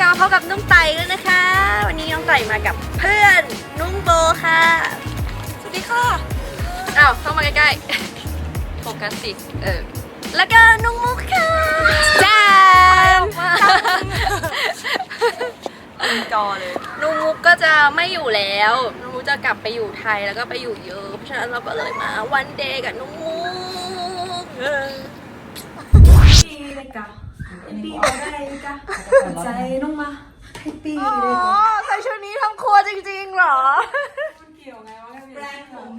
กลับมาพบกับนุ่งไต่แล้วนะคะ วันนี้น้องไต่มากับเพื่อนนุ่งโบค่ะ สวัสดีค่ะอ้าวเข้ามาใกล้ๆโฟกัสสิเออแล้วก็นุ่งมุกค่ะจ้าจอเลยนุ่งมุกก็จะไม่อยู่แล้วนุ่งมุกจะกลับไปอยู่ไทยแล้วก็ไปอยู่เยอะเพราะฉะนั้นเราก็เลยมาวันเดย์กับนุ่งมุกเออปีเลยกะ ปีมาได้กะใจน้องมาให้ปีอ๋อเลยกะใส่ชุดนี้ทำครัวจริงๆเหรอ มันเกี่ยวไงวะแบรนด์ผม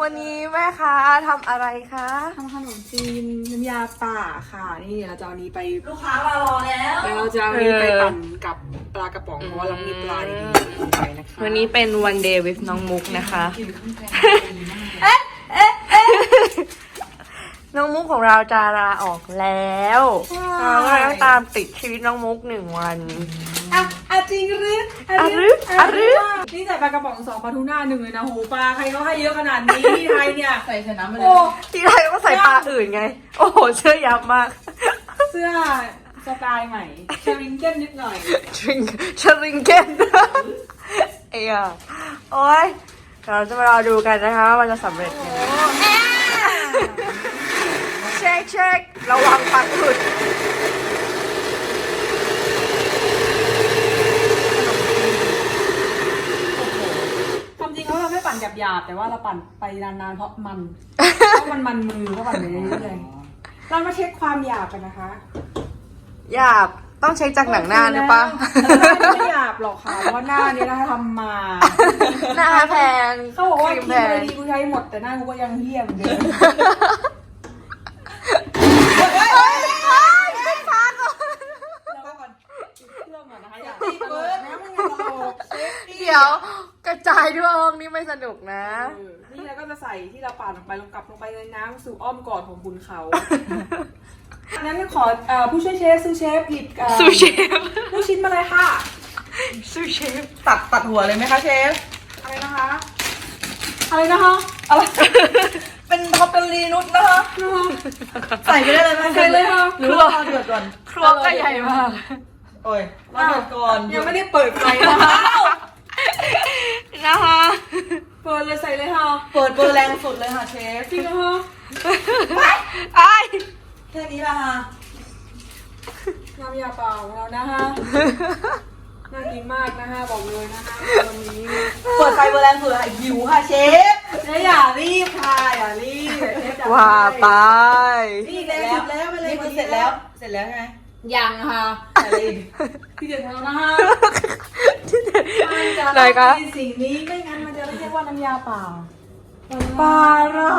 วันนี้แม่ค้าทำอะไรคะทำขนมจีนน้ำยาป่าค่ะ นี่เราจะเอานี้ไปลูกค้ามารอแล้วเดี๋ยวเราจะเอานี้ไปปั่นกับปลากระป๋องเพราะว่าเรามีปลาดีๆไปนะคะวันนี้เป็น one day with น้องมุกนะคะน้ องมุกของเราจะลาออกแล้วเราก็เลยต้องตามติดชีวิตน้องมุกหนึ่งวันอะอะจริงหรืออะหรืออะหรือนี่ใส่ปลากระป๋องสองปลาทูน่าหนึ่งเลยนะโหปลาใครเขาให้เยอะขนาดนี้ที่ไทยเนี่ยใส่ชนะมาเลโอ้ยที่ไทยก็ใส่ปลาอื่นไง โอ้โหเชื่อยับมาก เสื้อสไตล์ใหม่ชริงเก้นนิดหน่อยชริงชริงเกนเอ้ยอะโอ้ยเราจะมารอดูกันนะคะว่ามันจะสำเร็จไหม เช็คเช็คระวังปักหลุดความจริงแล้วเราไม่ปั่นหยาบๆแต่ว่าเราปั่นไปนานๆเพราะมัน เพราะมันมันมือเพราะปั่นไปเรื่อยๆเรามาเช็คความหยาบกันนะคะหยาบต้องเช็คจากหนังหน้าหรือปะไม่หยาบหรอกค่ะเพราะว่าหน้านี้นะคะทำมาหน้าแพงเขาบอกว่าครีคมรีแพมอะไรงดีกูใช้หมดแต่หน้ากูก็ยังเหี้ยเหมือนเดิม ขึ้นฟ้าก่อน แล้วก็ก่อนเรื่องก่อนนะคะอย่าตีเบิร์ดนะมึงอย่าตลกเช็ค ดิเดี๋ยว กระจายด้วยห้องนี่ไม่สนุกนะ เออนี่เราก็จะใส่ที่เราปั่นลงไปลงกลับลงไปในน้ำสู่อ้อมกอดของคุณเขาอันนั้นขอเอ่อผู้ช่วยเชฟซูเชฟหยิบเอ่อซูเชฟลูกชิ้นมาเลยค่ะ ซูเชฟตัดตัดหัวเลยไหมคะเชฟ อะไรนะคะ อะไรนะคะอะไร เป็นท็อปเป็นรีนุชนะคะ ใส่ไปได้เลยไหมใส่เลยค่ะ หรือว่าเราเดือดก่อน ครัวก็ใหญ่มาก โอ้ยเราเดือดก่อน ยังไม่ได้เปิดไฟนะคะ นะคะเปิดเลยใส่เลยค่ะ เปิดเบอร์แรงสุดเลยค่ะเชฟจริงเหรอคะไอ้ายแค่นี้ละค่ะน้ำยาเปล่าของเรานะคะน่ากินมากนะคะบอกเลยนะคะวันนี้เปิดไฟเบอร์แรงสุดเลยค่ะหิวค่ะเชฟเชฟอย่ารีบค่ะอย่ารีบเชฟอย่ว่าไปนี่เสร็จแล้วแล้วไปเลยนี่คือเสร็จแล้ว เสร็จแล้วใช่ไหมยังค่ะใส่อะไรอีกที่เด็ดของเรานะคะ ที่ไหนมันจะไหนคะมีสิ่งนี้ไม่งั้นมันจะไม่เรียกว่าน้ำยาเปล่าปลาร้า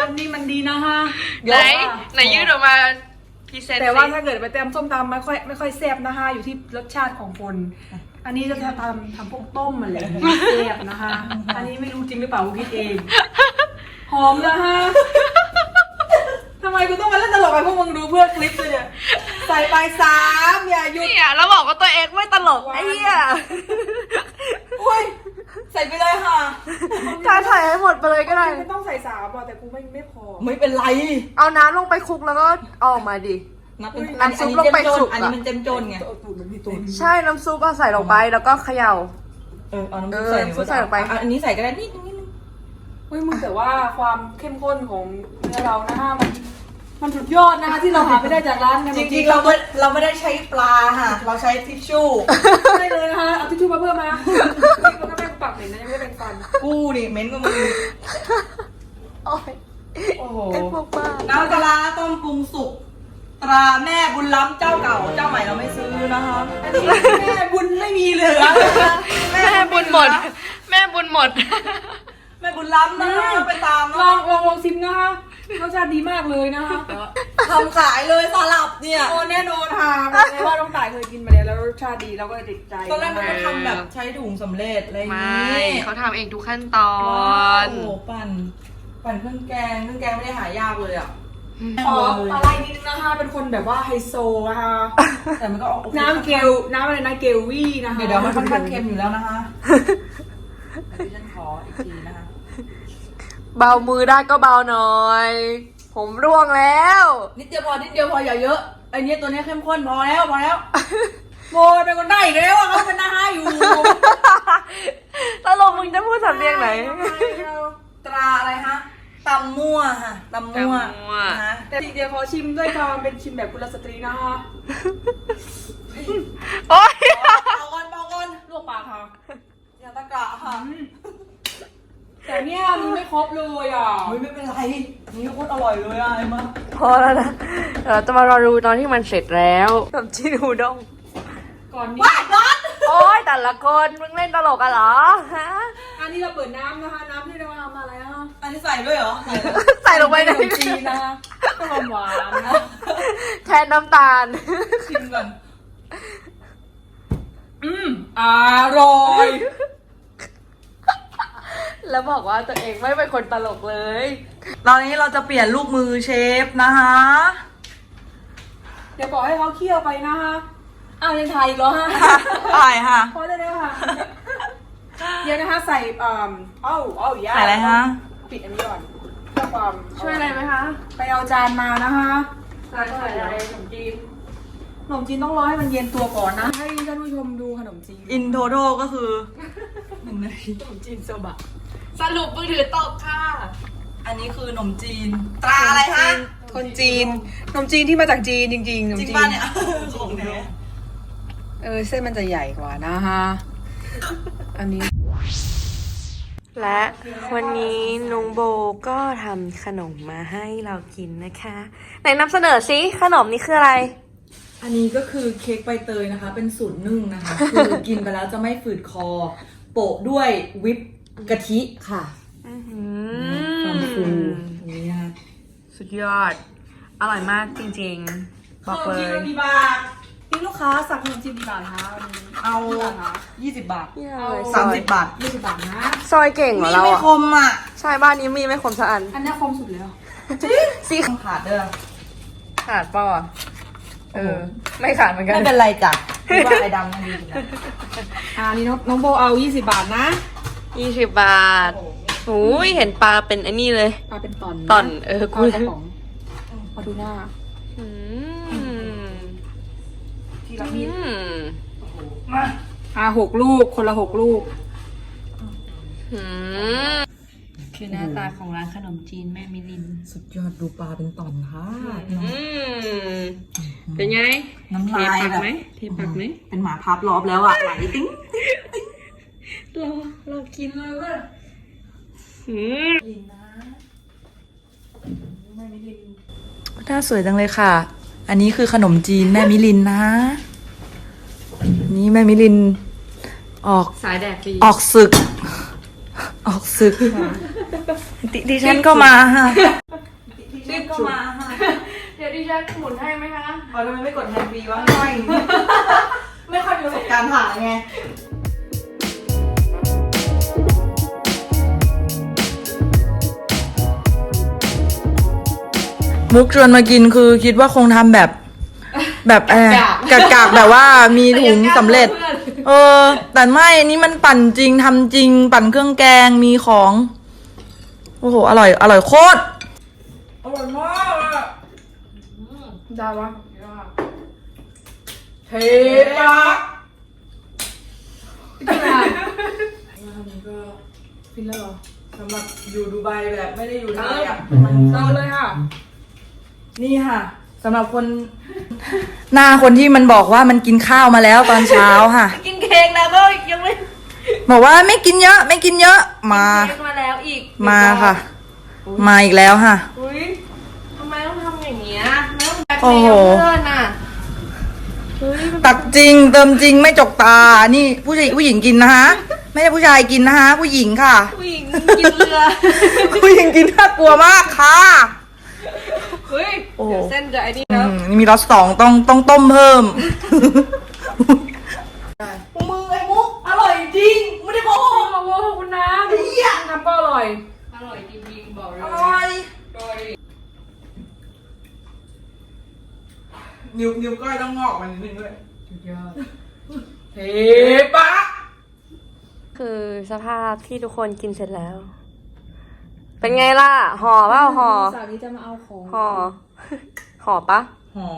อันนี้มันดีนะคะไหนไหนยืดออกมาพรีเซนต์แต่ว่าสิถ้าเกิดไปเต็มส้มตำไม่ค่อยไม่ค่อยแซ่บนะคะอยู่ที่รสชาติของคน อันนี้จะทำทำพวกต้มอะไรอย่างเงี้ยแซ่บนะคะ อันนี้ไม่รู้จริงหรือเปล่ากูคิดเอง หอมนะคะ ทำไมกูต้องมาเล่นตลกกับพวกมึงดูเพื่อคลิปเลยเนี่ยใส่ไปสามอย่าหยุด เนี่ยแล้วบอกว่าตัวเองไม่ตลกไอ้เหี้ยอุ้ย ใส่ไปเลยค่ะถ้าถ่ายให้หมดไปเลยก็ได้ ไม่ต้องใส่สามหรอกแต่กูไม่ไม่พอ ไม่เป็นไรเอาน้ำลงไปคลุกแล้วก็เอาออกมาดิ นับเป็นน้ำซุปลงไปสุกอะอันนี้มันเต็มจนไง ตัวตูดมันมีตัวใช่น้ำซุปอะใส่ลงไปแล้วก็เขย่า เออเอาน้ำเอซุปอใส่น้ำซุปใส่ลงไปอะอันนี้ใส่ก็ได้นิดนึงนิดนึงเฮ้ยมึงแต่ว่าความเข้มข้นของเนื้อเรานะคะมันมันสุดยอดนะคะที่เราหาไม่ได้จากร้านจริงๆเราไม่เราไม่ได้ใช้ปลาค่ะ เราใช้ทิชชู่ได้เลยนะคะเอาทิชชู่มาเพิ่มมามันก็แม่งปากเหม็นนะยังไม่ได้เป็นฟันกูนี่เหม็นกว่ามึงโอ้ยโอ้โหไอ้พวกบ้าน้ำปลาร้าต้มปรุงสุกตราแม่บุญล้ำเจ้าเก่าเจ้าใหม่เราไม่ซื้อนะคะอันนี้แม่บุญไม่มีเหลือแม่บุญหมด แม่บุญหมดแม่ บุญล้ำนะคะไปตามลเนาะองลองลองชิมนะคะรสชาติดีมากเลยนะคะทำขายเลยสลับเนี่ย โอ้แน่นอนค่ะบอกเลยว่าน้องต่ายเคยกินมาแล้วแล้วรสชาติดีเราก็เลยติดใจตอนแรกมันก็ทำแบบใช้ถุงสำเร็จอะไรอย่างไม่นี้เขาทำเองทุกขั้นตอว้าวน โอ้โหปั่น ปั่นเครื่องแกงเครื่องแกงไม่ได้หายากเลยอะขออะไรนิดนึงนะคะ เป็นคนแบบว่าไฮโซนะคะแต่มันก็ออกน้ำเกลน้ำอะไรนะเกลวี่นะคะ เดี๋ยวเดี๋ยวมันค่อนข้างเค็มอยู่แล้วนะคะอันนี้ฉันขออีกทีนะคะ เบามือได้ก็เบาหน่อย ผมร่วงแล้ว นิดเดียวพอนิดเดียวพออย่าเยอะไอ้เนี้ยตัวเนี้ยเข้มข้นพอแล้วพอแล้วโมเป็นคนได้อีกแล้วอะเขาเป็นหน้าห้าอยู่ตลกมึงจะพูดสำเนียงไหนตราอะไรฮะตำมั่วค่ะตำมั่วตำมั่วนะแต่ทีเดียวขอชิมด้วยความเป็นชิมแบบกุลสตรีนะคะโอ๊ยเบาก่อนเบาก่อนลวกปลาค่ะอย่าตะกะค่ะ แต่เนี่ยมีไม่ครบเลยอะเฮ้ยไม่เป็นไรนี่โคตรอร่อยเลยอะไอ้มาพอแล้วนะเดี๋ยวเราจะมารอดูตอนที่มันเสร็จแล้วขนมจีนอูด้งก่อนนี้ว้ายร้อนโอ๊ยแต่ละคนมึงเล่นตลกกันเหรอฮะอันนี้เราเปิดน้ำนะคะ น้ำที่เราทำอะไรฮะอันนี้ใส่ด้วยเหรอ ใส่ด้วยใส่ลงไปในขนมจีนนะคะความหวานนะแทนน้ำตาล ชิมก่อนอืมอร่อย แล้วบอกว่าตัวเองไม่เป็นคนตลกเลย ตอนนี้เราจะเปลี่ยนลูกมือเชฟนะคะเดี๋ยวบอกให้เขาเคี่ยวไปนะคะอ้าวยังถ่ายอีกเหรอฮะอร่อยค่ะพอได้แล้วค่ะ เดี๋ยวนะคะใส่อ่าเอ้าเอ้าอย่าใส่อะไรคะปิดอันนี้ก่อนเพื่อความช่วยอะไรไหมคะ ไปเอาจานมานะคะใส่อะไรขนมจีนขนมจีนต้องรอให้มันเย็นตัวก่อนนะ ให้ท่านผู้ชมดูขนมจีน อินโทโทก็คือหนึ่งนาทีขนมจีนโซบะ สรุปมือถือตกค่ะ อันนี้คือขนมจีน ตราอะไรคะคนจีนขนมจีนที่มาจากจีนจริงๆขนมจริงจีป่ะนเนี่ย ของแท้เออเส้นมันจะใหญ่กว่านะคะอันนี้ และวันนี้นุงโบก็ทำขนมมาให้เรากินนะคะ ไหนนำเสนอซิขนมนี้คืออะไร อันนี้ก็คือเค้กใบเตยนะคะ เป็นสูตรนึ่งนะคะ คือกินไปแล้วจะไม่ฝืดคอ โปะด้วยวิป กะทิค่ะความฟูตรงนี้นะคะสุดยอด อร่อยมากจริงๆ บอกเลย กี่บาทนี่ลูกค้าสั่งขนมจีนกี่บาทคะวันนี้เอากี่บาทคะ20บาทเอาสามสิบบาทยี่สิบบาทนะ ซอยเก่งเหรอมีเราไม่อะ คมอะใช่บ้านนี้มีไม่คมสักอันอันนี้คมสุดแล้วซีต้องขาดเด้อขาดเปล่าอะเออ ไม่ขาดเหมือนกัน ไม่เป็นไรจ้ะคิดว่าไอ้ดำมันดีนะอ่านี่น้องน้องโบเอายี่สิบบาทนะ ยี่สิบบาทหูยเห็นปลาเป็นไอันนี้เลย ปลาเป็นตอนตอนเออกูกูกระป๋องมาดูหน้าอืมทีละนิดอืมมาอ่าหกลูก คนละหกลูก อืมคือหน้าตาของร้านขนมจีนแม่มิลิน สุดยอดดูปลาเป็นตอนค่ะอืมเป็นไงน้ำเทลายปักแบบไหมเทปักไหมเป็นหมาพับรอบแล้วอะไหลติ้งเราเรากินเลยว่ะอืมหน้าสวยจังเลยค่ะ อันนี้คือขนมจีนแม่มิลินนะ นี่แม่มิลิน ออกสายแดกดีออกศึก ออกศึกดิดิฉันก็มาค่ะดิฉันก็มาค่ะ เดี๋ยวดิฉันหมุนให้ไหมคะเอาทำไมไม่กดแฮนด์ฟรีวะไม่ไม่ค่อยมีประสบการณ์ถ่ายไง มุกชวนมากินคือคิดว่าคงทำแบบ แบบเออกากากๆแบบว่ามีถุงสำเร็จ เออ แต่ไม่อันนี้มันปั่นจริงทำจริง ปั่นเครื่องแกงมีของ โอ้โห อร่อย อร่อยโคตร อร่อยมากอะได้วะเทปะได้วันนี้ก็ฟินแล้วเหรอสำหรับอยู่ดูไบแบบไม่ได้อยู่ไทยอะเติมเลยค่ะ นี่ค่ะสำหรับคน หน้าคนที่มันบอกว่ามันกินข้าวมาแล้วตอนเช้าค่ะ กินเค้กแล้วก็ยังไม่บอกว่าไม่กินเยอะ ไม่กินเยอะมา เค้กมาแล้วอีกมาค่ะ มาอีกแล้วค่ะ อุ้ยทำไมต้องทำอย่างเงี้ยไม่ต้องแบล็คโอ้เมโหลเพื่อนอะเฮ้ยตักจริงเติมจริงไม่จกตา นี่ผู้ชายผู้หญิงกินนะคะไม่ใช่ผู้ชายกินนะคะผู้หญิงค่ะ ผู้หญิงกินเรือ ผู้หญิงกินน่ากลัวมากค่ะ เฮ้ยโอ้โหเดี๋ยวเส้นจะไอ้นี่อืแล้วมนี่มีรสสองต้องต้องต้มเพิ่มมือไอ้มุกอร่อยจริงไม่ได้โม้โอ้โหขอบคุณนะทำก็อร่อย อร่อยจริงๆบอกเลอยร่อยโดยนิ้วนิ้วก้อยต้องงอกมันนิดนึงด้วยเทปะคือสภาพที่ทุกคนกินเสร็จแล้ว เป็นไงล่ะห่อเปล่าห่อสาวนี้จะมาเอาของห่อห่อปะห่อ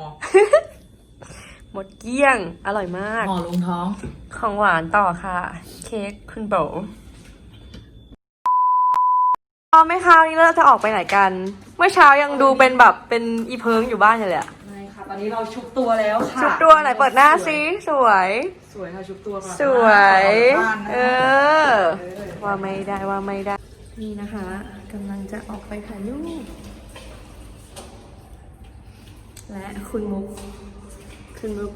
หมดเกลี้ยง อร่อยมากห่อลงท้อง ของหวานต่อค่ะ เค้กคุณโบเอาไหม่คราวนี้เราจะออกไปไหนกัน เมื่อเช้ายังดูเป็นแบบเป็นอีเพิงอยู่บ้านอยู่เลยอะไม่ค่ะตอนนี้เราชุบตัวแล้วค่ะชุบตัวไหนเปิดหน้าซิสวย สวยค่ะชุบตัวก่อนสวยบ้านนะเออ ว่าไม่ได้ว่าไม่ได้ นี่นะคะกำลังจะออกไปถ่ายรูปและคุณมุก คุณมุก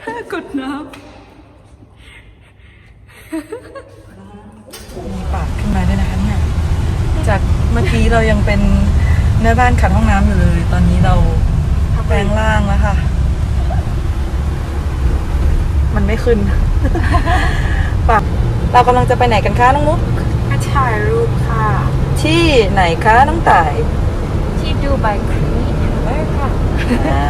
ถ้ากดน้ำมีปากขึ้นมาด้วยนะคะเนี่ย จากเมื่อกี้เรายังเป็นแม่บ้านขัดห้องน้ำอยู่เลย ตอนนี้เราแปลงร่างแล้วค่ะ มันไม่ขึ้นปาก เรากำลังจะไปไหนกันคะน้องมุกมาถ่ายรูปค่ะ ที่ไหนคะน้องต่ายำที่ดูไบครีเออค่ะ อ่า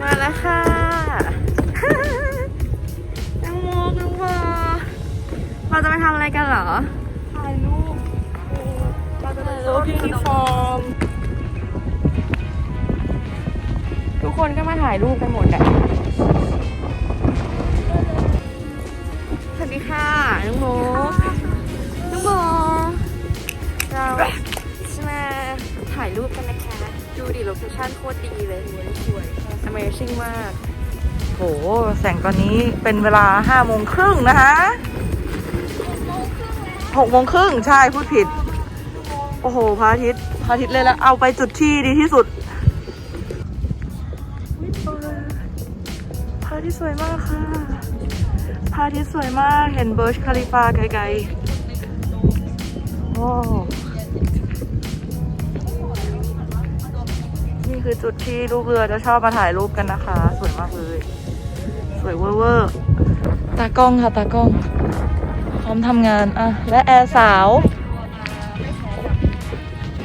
มาแล้วค่ะ น้องมุกน้องบอเราจะไปทำอะไรกันเหรอ คนก็มาถ่ายรูปกันหมดอะสวัสดีค่ะน้องโมน้องโมเราจะมาถ่ายรูปกันนะคะ ดูดิโลเคชั่นโคตรดีเลยสวย Amazing มาก โห แสงตอนนี้เป็นเวลาห้าโมงครึ่งนะคะหกโมงครึ่งใช่พูดผิด โอ้โหพระอาทิตย์พระอาทิตย์เลยแล้วเอาไปจุดที่ดีที่สุด อาทิตย์สวยมากค่ะพระอาทิตย์สวยมาก เห็นเบิร์ชคาลิฟาไกลๆ โอ้นี่คือจุดที่ลูกเรือจะชอบมาถ่ายรูปกันนะคะ สวยมากเลย สวยเวอร์เวอร์ตากล้องค่ะ ตากล้อง พร้อมทำงาน อะ และแอร์สาว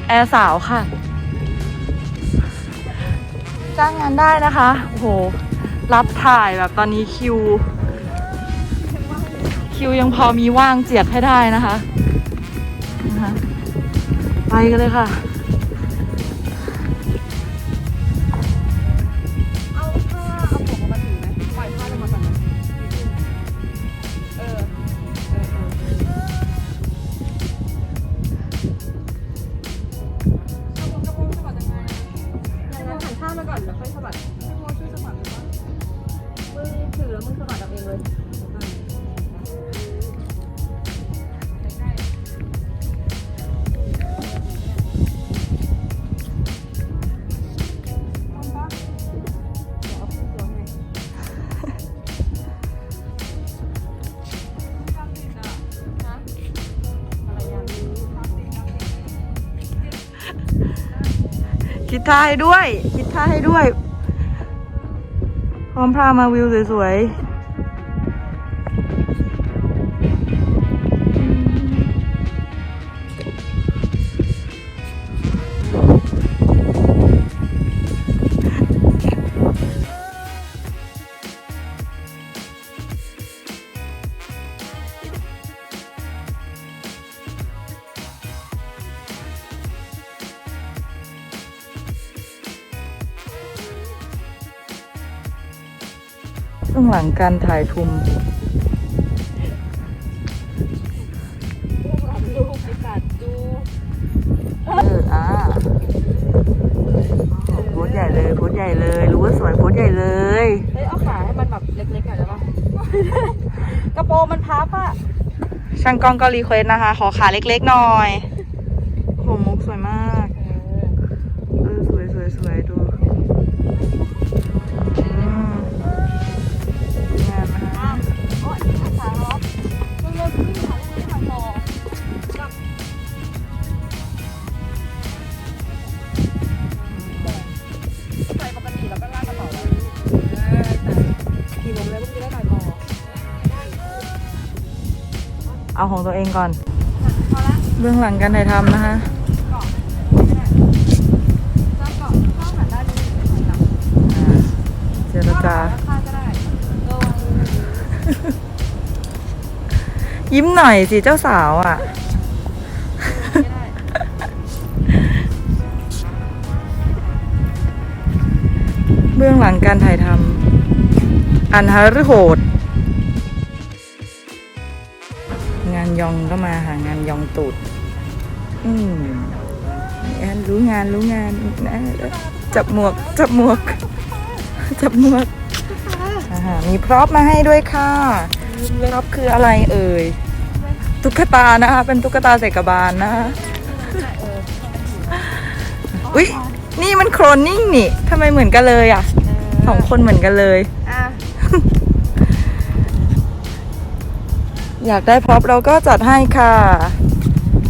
แอร์สาวค่ะ จ้างงานได้นะคะ โอ้โห รับถ่ายแบบตอนนี้คิว คิวยังพอมีว่างเจียดให้ได้นะคะนะคะ ไปกันเลยค่ะ ค่าให้ด้วย คิดท่าให้ด้วย พร้อมพามาวิวสวยๆ เบื้องหลังการถ่ายทุมลูกไปตัดดูเอออ่าโพสใหญ่เลยโพสใหญ่เลย รู้ว่าสวยโพสใหญ่เลย เฮ้ยเอาขาให้มันแบบเล็กๆหน่อยได้ปะ กระโปรงมันพับอะช่างกล้องก็รีเควสนะคะ ขอขาเล็กๆหน่อยโหมุกสวยมาก เออสวยสวยสวยดู ของตัวเองก่อนเบื้องหลังการถ่ายทำนะคะแล้วก็เข้าหันด้านนี้หันหลังอ่าเจรจาแล้วค่ายิ้มหน่อยสิเจ้าสาวอะเบื้องหลังการถ่ายทำอันฮารุโหด ยองก็มาหางานยองตูด อืมแอนรู้งานรู้งานนะจับหมวก จับหมวก จับหมวกอ่าฮะมีพร็อพมาให้ด้วยค่ะพร็อพคืออะไรเอ่ย ตุ๊กตานะคะ เป็นตุ๊กตาใส่กบาลนะคะอุ๊ยนี่มันโครนนิ่งนี่ทำไมเหมือนกันเลยอะสองคนเหมือนกันเลย อะอยากได้พร็อพเราก็จัดให้ค่ะ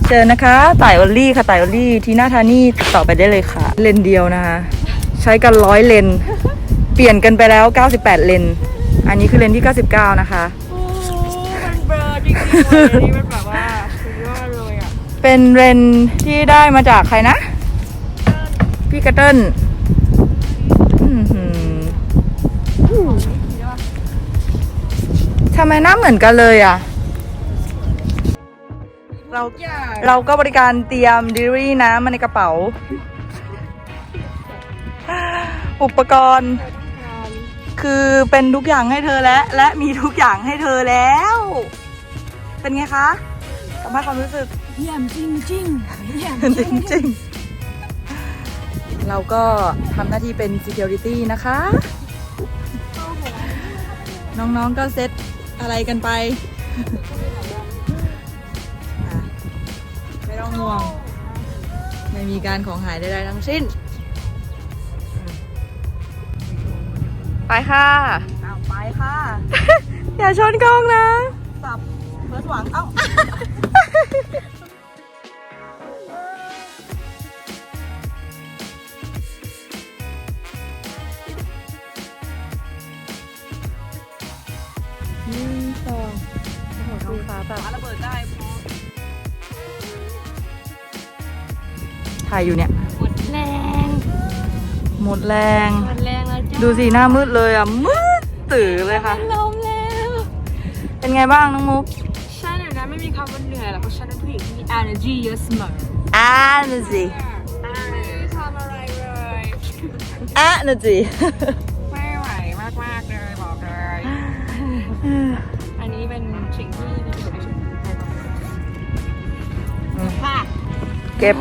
เจอนะคะต่ายออลลี่ค่ะต่ายออลลี่ทีน่าทานี่ติดต่อไปได้เลยค่ะ เลนเดียวนะคะ ใช้กันร้อยเลน เปลี่ยนกันไปแล้ว 98 เลน อันนี้คือเลนที่ 99 นะคะ โอ้มันเบลอจริงๆเลยอันนี้มันแบบว่าสุดยอดเลยอะเป็นเรนที่ได้มาจากใครนะ พี่กระเติ้ลอื้อหือทำไมหน้าเหมือนกันเลยอะ เราเราก็บริการเตรียมดิรี่น้ำมาในกระเป๋า อุปกรณ์ คือเป็นทุกอย่างให้เธอและ และมีทุกอย่างให้เธอแล้ว เป็นไงคะสัมภาษณ์ความรู้สึกเยี่ยมจริงจริงๆเยี่ยมจริงๆเราก็ทำหน้าที่เป็น security นะคะ น้องๆก็เซตอะไรกันไป ห่วง ไม่มีการของหายใดๆทั้งสิ้น ไปค่ะอ้าวไปค่ะ อย่าชนกล้องนะ สับเฟิร์สหวังเอ้า ถ่ายอยู่เนี่ย หมดแรงหมดแรง หมดแรงแล้วจ้าดูสิหน้ามืดเลยอะ มืดตื่อเลยค่ะ ลมแล้วเป็นไงบ้างน้องมุกฉันเดี๋ยวนะไม่มีคำว่าเหนื่อยหรอกเพราะฉันเป็นผู้หญิงที่มี energy เยอะเสมออ่าน่ะสิไม่ทำอะไรเลยอะน่ะสิ ไม่ไหวมากๆเลยบอกเลย อันนี้เป็นสิ่งที่ดีที่สุดในชีวิตค่ะ เก็บ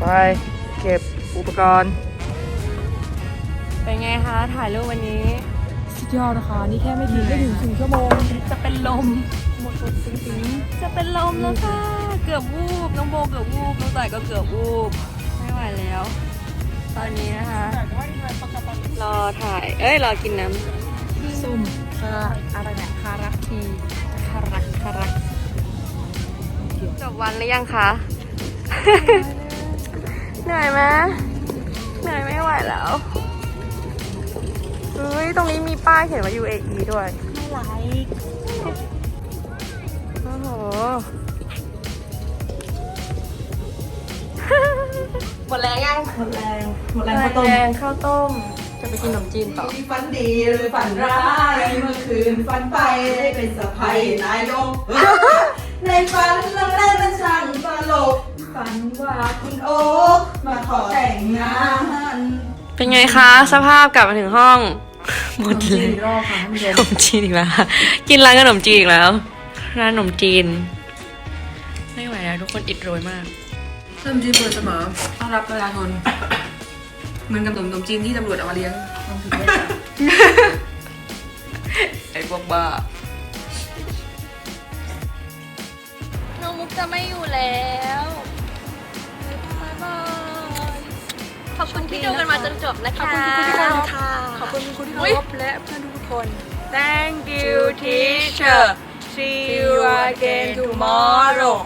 ไปเก็บอุปกรณ์ เป็นไงคะ ถ่ายรูปวันนี้ สุดยอดนะคะ นี่แค่ไม่ถึงไม่ถึงถึงชั่วโมง จะเป็นลม หมดตัวจริงๆ จะเป็นลมแล้วค่ะ เกือบวูบ น้องโบเกือบวูบ น้องต่ายก็เกือบวูบ ไม่ไหวแล้ว ตอนนี้นะคะ รอถ่าย เอ้ย รอกินน้ำซุ่มคาอะไรเนี่ยคารักทีคารักคารักจบวันหรือยังคะ เหนื่อยไหมเหนื่อยไม่ไหวแล้วเฮ้ย ตรงนี้มีป้ายเขียนว่า UAE ด้วย ไม่ไหลโอ้โห หมดแรงยังหมดแรงหมดแรแรงข้าวต้มงข้าวต้ม จะไปกินขนมจีนต่อ ฝันดีหรือฝันร้ายเมื่อคืนฝันไปได้เป็นสะพายนายก ในฝันลังเล่นเป็นช่างตลก ฝันว่าคุณโอ๊คมาขอแต่งงานเป็นไงคะ สภาพกลับมาถึงห้อง หมดเลยรอบค่ะท่านผู้ชขมนมจีนอีกแล้วกินร้านขนมจีนอีกแล้ว ร้านขนมจีน ไม่ไหวแล้วทุกคนอิดโรยมาก ขนมจีนเปิดเสมอต้อนรับประชาชนเหมือนกับขนมจีนที่ตำรวจเอามาเลี้ยงลองผิดได้ไอ้พวกบ้า น้องมุกจะไม่อยู่แล้ว อบคุณที่ดูกันมาจนจบนะคะ ขอบคุณคุณที่เคารพขอบคุณคุณที่เคาอุ๊ยรพและเพื่อนทุกๆคน Thank you teacher See you again tomorrow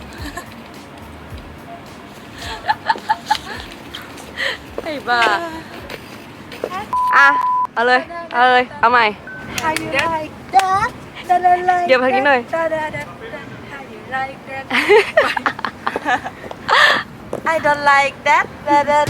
ไอ้บ้าอะ เอาเลย เอาเลย เอาใหม่ How you like that? Da, da, like เดี๋ยวพักนิดหน่อย Da, da, da, da. How you like that? I don't like that ดาดาดา